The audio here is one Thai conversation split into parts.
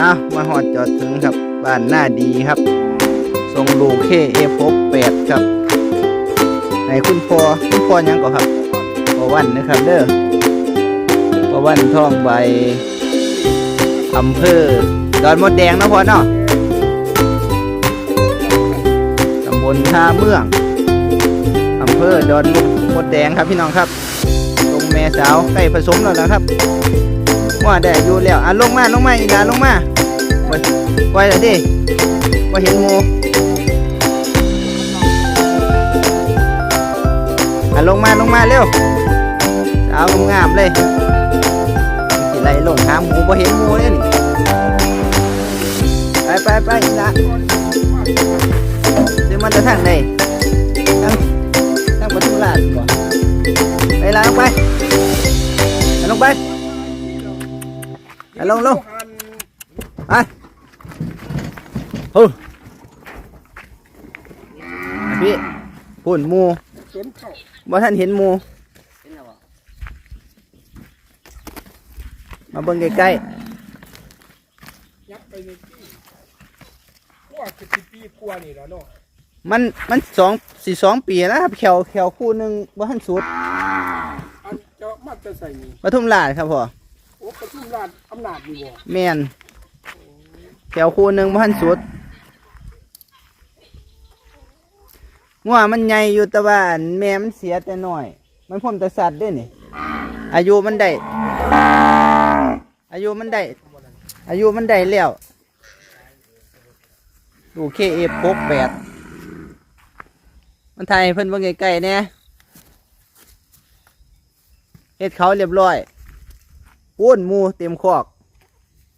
อะมาหอดจอดถึงครับ บ้านหน้าดีครับ ทรงลูเคเอฟแปดครับไหนคุณพ่อคุณพ่อยังก่อครับพ่อวันนะครับเด้อพ่อวันท่องใบอำเภอดอนมดแดงนะพ่อเนาะตำบลท่าเมืองอำเภอดอนมดแดงครับพี่น้องครับตรงแม่สาวใกล้ผสมแล้วนะครับ ว่าได้อยู่แล้วอะลงมาลงมาอีกาลงมาไว้ไว้แล้วดิว่าเห็นงูอะลงมาลงมาเร็วสาวงามเลยสิไล่ลงหาหมูบ่เห็นหมูเลยนี่ไปไปไปอีละซื้อมันจะทางใดทางทางประตูลาดบ่ไปละลงไปลงไป ลงลงไปเฮ้ยพี่ปุ่นหมูสวนเข้าบ่ท่านเห็นหมูมาเบิ่งใกล้ยับไปในที่กว่าจะสิบปีกว่านี่แล้วเนาะๆมันมันสองสี่สองปีแล้วครับแขวแขวคู่หนึ่งบ่ท่านสุดอันเจะมาจะใส่นี่ปทุมราชครับพ่อโอ้ ประทุมราชอำนาจอยู่บ่แม่นแขวคูหนึ่งบ่ท่านสุดงัวมันใหญ่อยู่แต่ว่าอันแม่มันเสียแต่น้อย มันพ่มแต่สัตว์ด้วยนี่ อายุมันได้ อายุมันได้ อายุมันได้แล้วดูเคเอฟกแปดมันไทยเพิ่นเบิ่งไกลๆเนี่ยเฮ็ดเขาเรียบร้อย ปูนหมูเต็มคอก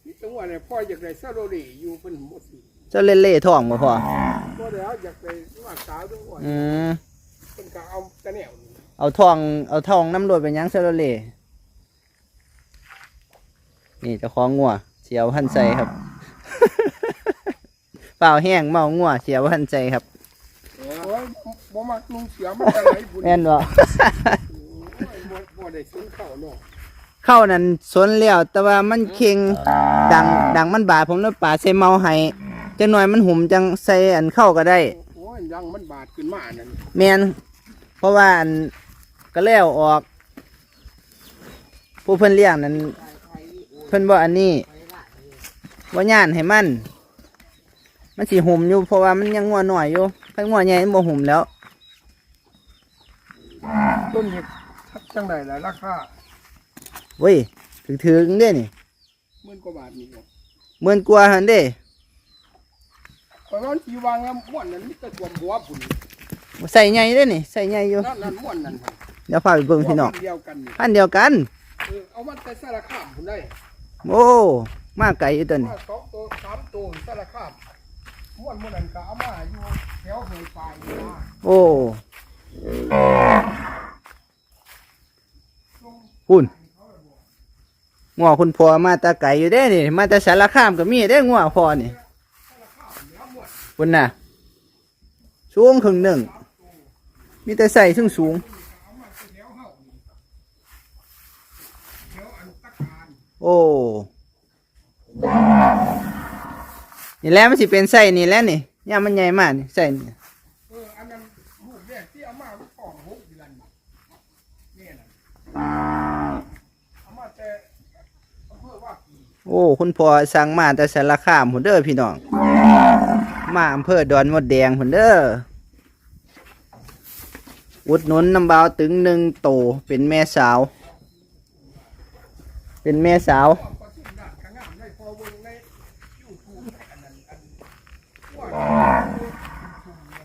นี่จังหวะเนี่ยพ่ออยากได้ซาโรดีอยู่เพิ่นบ่สิเจะเล่นเล่ท้องบ่พอบ่แล้วอยากได้ว่าสาวจังหวะอืมเพิ่นก็เอาแตะแนวนี่เอาทองเอาทองน้ำรวดไปหยังเซโลเล่นี่เจ้าของงัวเสียวหันใจครับ เปล่าแห้งเมางัวเสียวหันใจครับโอ้ยบ่มักนุ่งเสือมาแต่ไหนบุญแม่นบ่ โอ้ยบ่บ่ได้สวนเข้าเนาะ เข้านั่นสนแล้วแต่ว่ามันเค็งดังดังมันบาดผมเลยป่าใส่เมาให้จังหน่อยมันหุ่มจังใส่อันเข้าก็ได้โอ้ยยังมันบาดขึ้นมานั่นแมนเพราะว่าอันก็แล้วออก ผู้เพิ่นเลี้ยงนั้นเพิ่นบอกอันนี้ว่าย่านให้มัน มันสิหุ่มอยู่เพราะว่ามันยังงัวหน่อยอยู่ถ้างัวใหญ่มันบ่หุ่มแล้ว ต้นเห็ดจังไดล่ะราคา เว้ยถึงถึงๆเด้นี่หมื่นกว่าบาทนี่บ่หมื่นกว่าหันเด้ข่อยว่ามันสิวางแล้วม่วนนั้นมีแต่ความหัวพุ่นใส่ใหญ่เด้นี่ใส่ใหญ่อยู่ นั่นนั่นม่วนนั่นหั่นเดี๋ยวพาไปเบิ่งพี่น้องเดียวกันนี่พันเดียวกัน เออเอามันแต่สารคามพุ่นได้โอ้มาไกลอยู่ตัวนี้ว่าสองตัวสามตัวสารคามม่วนม่วนนั่นก็เอามาอยู่แถวเฮยปลายนี่นะโอ้คุณ งัวคุณพ่อมาตาไก่อยู่เด้นี่ มาต่สารคามก็มีเด้งัวพ่อนี่คุณน่ะสูงครึ่งหนึ่ง มีแต่ใส่ซึ่งสูง โอ้นี่แล้วมันสิเป็นไส้นี่แล้วนี่ย่ามันใหญ่มากนี่ไส้นี่เอออันนั้นลูกแรกที่เอามาลูกของหกเดือนนี่น่ะามาแต่อำเภอว่าปี โอ้คุณพ่อสั่งมาแต่สารคามพุ่นเด้อพี่น้อง มาอำเภอดอนมดแดงพุ่นเด้ออุดหนุนน้ำเบาวถึงหนึ่งโตเป็นแม่สาว เป็นแม่สาวความประสิทธิ์ด้านข้างงามได้พอเบิ่งใน YouTube อันนั้นอันว่า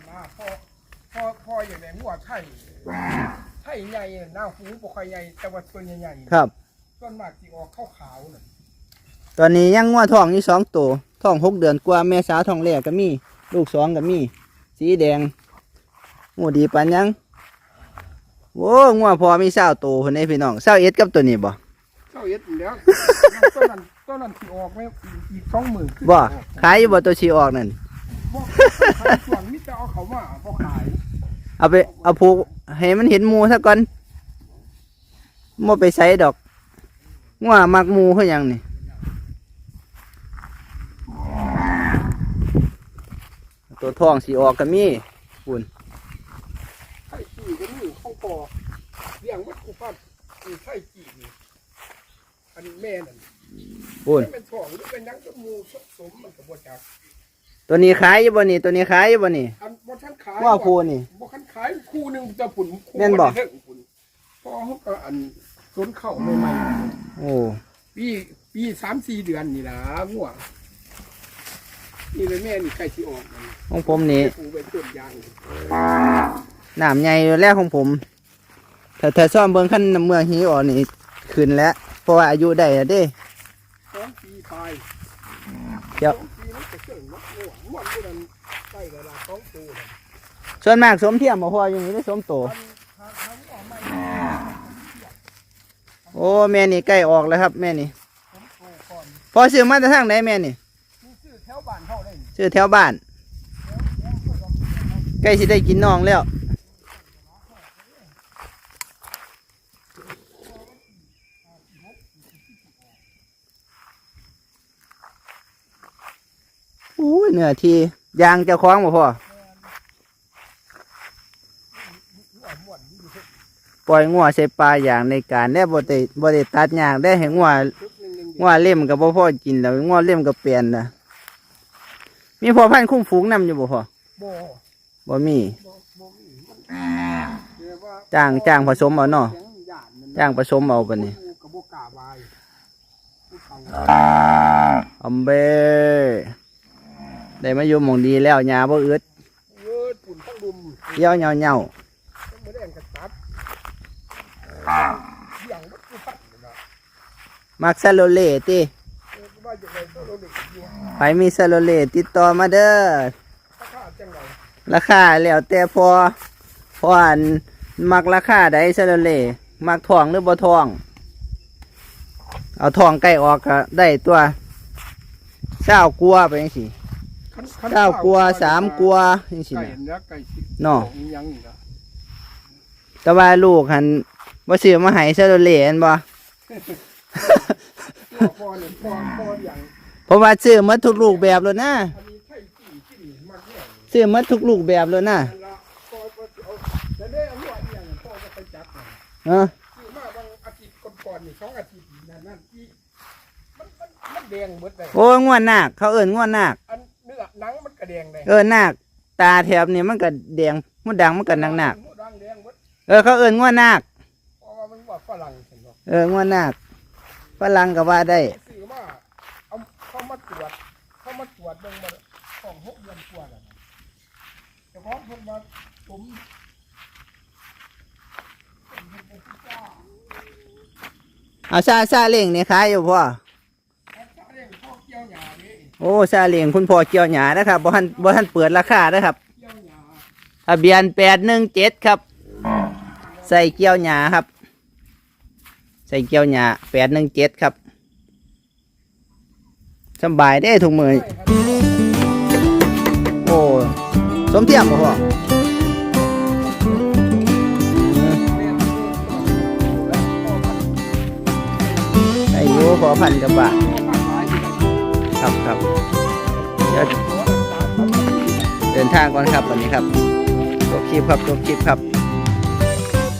นะพอพอพออย่างไรงัวไทยไทยใหญ่หน้าหูบ่ค่อยใหญ่แต่ว่าตัวใหญ่ๆครับส่วนมากสิออกขาวๆน่ะ ตอนนี้ยังงัวทองอยู่สองตัวทองหกเดือนกว่าแม่สาวทองแรกก็มี ลูกสองก็มี สีแดงงูดีปันยังโว้งัวพอมีเศร้าตัวคนนี้พี่น้องเศร้าเอ็ดกับตัวนี้บ่เจ้าเอ็ดแล้วต้นนั้นต้นนั้นสิออกไม่อีกสองหมื่นขึ้นบ่ขายอยู่บ่ตัวชีออกนั่นบ่ขายส่วนมิจะเอาเขามาบ่ขายเอาไปเอาผูกให้มันเห็นหมูซะก่อนบ่ไปใส่ดอกงัวมักหมูคือหยังนี่ ตัวทองสีออกก็มีคุณไข่จีก็มีข้องปอเลี้ยงวัดกุปัดมีไข่จีนี่อันแม่นั่นคุณไม่เป็นทองหรือเป็นนังจมูกสมมันกับบจักตัวนี้ขายอยู่บ่นี่ตัวนี้ขายอยู่บ่นี่อันบ่ทันขายว่าครูนี่บ่ทันขายคู่หนึงจะผุนคู่แม่นบ่ได้เทิงผุนพอเขาก็อันสนเข้าใหม่โอ้ๆปีปีสามสี่เดือนนี่นะงัว นี่เลยแม่นี่ใกล้สิออกมันของผมนี่ปลูกเป็นต้นยางน้ำใหญ่แรกของผมถ้าถ้าซ่อมเบิ่งขั้นน้ำเมืองฮีออกนี่ขึ้นแล้ว เพราะว่าอายุได้แล้วเด้สองปีปลายเดี๋ยวสองปีมันจะเกิดมักงัวงัวมันนั้นใกล้เวลาสองตัวน่ะส่วนมากสมเทียมบ่พออยู่นี่ได้สมโตอันทางทางงัวไม่โอ้แม่นี่ใกล้ออกแล้วครับ แม่นี่สองตัวก่อนพอซื้อมาแต่ทางไหนแม่นี่ ซื้อแถวบ้านใกล้สิได้กินน้องแล้วอู้เนื้อที่ยางจะคล้องบ่พ่อปล่อยงัวใส่ปลาอย่างในการได้บ่ได้บ่ได้ตัดยางได้ให้งัวงัวเล่มก็บ่พ่อกินแล้วงัวเล่มก็เปลี่ยนนะ มีพอพันธุ์คุ้มฝูงนำอยู่บ่พอบ่บ่มีบ่บ่มีมันเรียกว่าจ้างจ้างผสมเอาเนาะสียงหยาดมันจ้างผสมเอาบัดนี้กระบอกกล้าบายผู้ฟังอำเบได้มาอยู่หม่องดีแล้วหญ้าบ่อึดเวิร์ดปุ่นทั้งดุมเหี่ยวเหหี่ยวทั้งมือแดงกระตับเสียงมันกูฟังเลยนะๆมักซาโลเล่ติเออว่าจะไป ก็เราเด็กอยู่ไปมีซาโลเล่ติดต่อมาเด้อถ้าข้าจังไรราคาแล้วแต่พอพออันมักราคาใดซาโลเล่มักทองหรือบ่ทอง เอาทองใกล้ออกก็ได้ตัวเศร้ากลัวไปจังซี่คันคันเก้ากลัวสามกลัวจังซี่ไก่นะเนื้อไก่สิเนาะของยังนี่นะแต่ว่าลูกหันบ่ซื้อมาให้ซาโลเล่อันบ่ตัวพอเนี่ยพอพออย่าง เพราะว่าซื้อหมาทุกลูกแบบแล้วนะอันนี้ไข่กี่กี่มากเนี่ยซื้อหมาทุกลูกแบบแล้วนะนั่นละพอพอเอาแต่ได้เอาหัวอย่างพ่อก็ไปจับมันเออซื้อมาบางอาทิตย์ก่อนๆนี่สองอาทิตย์นั่นนั่นที่มันมันมันแดงหมดเลยโอ้ยง่วนนาคเขาเอิ้นง่วนนาคอันเนื้อหนังมันกระแดงเลยเออนาคตาแถบนี่มันก็แดงมันดังมันก็นักนาคหมูดังแดงหมดเออเขาเอิ้นง่วนนาคเพราะว่ามันว่าฝรั่งเห็นบ่เออง่วนนาคฝรั่งก็ว่าได้ ซื้อมาเอาเข้ามา ตรวจเข้ามาตรวจเบิ่งมาของหกเดือนกว่าแล้วนะเฉพาะเพิ่นมาผมเอาซาซาเล้งนี่ขายอยู่พ่อเอาเจ้าเร่งพ่อเกี่ยวหญ้านี่โอ้ซาเล้งคุณพ่อเกี่ยวหญ้านะครับบ่ทันบ่ทันเปิดราคานะครับ เกี่ยวหญ้าทะเบียน817ครับ ใส่เกี่ยวหญ้าครับ ใส่เกี่ยวหญ้า817ครับ สบายได้ทุกมือโอ้สมเทียมบ่พ่อแม่นแล้ยุพอพันกับบาทพ่าครับครับเดี๋ยวเดินทางก่อนครับวันนี้ครับจบคลิปครับจบคลิปครับ